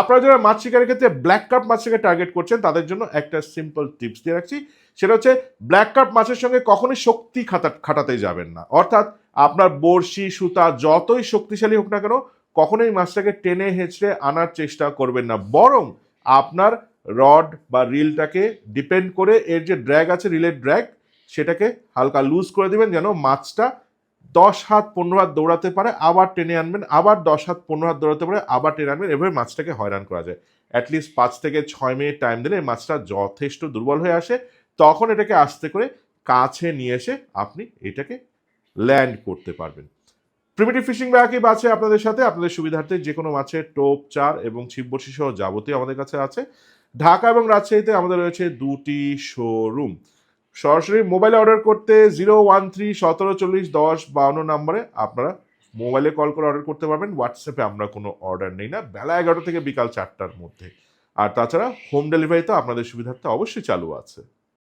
আপনারা যারা মাছ শিকারের ক্ষেত্রে ব্ল্যাক কার্প মাছটাকে টার্গেট করছেন, তাদের জন্য একটা সিম্পল টিপস দিয়ে রাখছি। সেটা হচ্ছে ব্ল্যাক কার্প মাছের সঙ্গে কখনোই শক্তি খাটা খাটাতে যাবেন না। অর্থাৎ আপনার বড়শি, সুতা যতই শক্তিশালী হোক না কেন, কখনোই মাছটাকে টেনে হেঁচড়ে আনার চেষ্টা করবেন না। বরং আপনার রড বা রিলটাকে ডিপেন্ড করে এর যে ড্র্যাগ আছে রিলের ড্র্যাগ সেটাকে হালকা লুজ করে দেবেন যেন মাছটা দশ হাত পনেরো হাত দৌড়াতে পারে, আবার টেনে আনবেন, আবার দশ হাত পনেরো হাত দৌড়াতে পারে, আবার টেনে আনবেন। এভাবে মাছটাকে হয়রান করা যায়। অ্যাটলিস্ট পাঁচ থেকে ছয় মিনিট টাইম দিলে এই মাছটা যথেষ্ট দুর্বল হয়ে আসে। তখন এটাকে আস্তে করে কাছে নিয়ে এসে আপনি এটাকে ল্যান্ড করতে পারবেন। প্রিমিটিভ ফিশিং ব্যাগ আছে আপনাদের সাথে, আপনাদের সুবিধার্থে যে কোনো মাছের টোপ, চার এবং ছিপবসি সহ যাবতীয় আমাদের কাছে আছে। ঢাকা এবং রাজশাহীতে আমাদের রয়েছে দুটি শোরুম সরাসরি মোবাইলে অর্ডার করতে জিরো ওয়ান থ্রি সতেরো চল্লিশ, দশ, বাউন্ন নম্বরে আপনারা মোবাইলে কল করে অর্ডার করতে পারবেন। হোয়াটসঅ্যাপে আমরা কোনো অর্ডার নেই না। বেলা এগারোটা থেকে বিকাল চারটার মধ্যে। আর তাছাড়া হোম ডেলিভারি তো আপনাদের সুবিধার্থে অবশ্যই চালু আছে।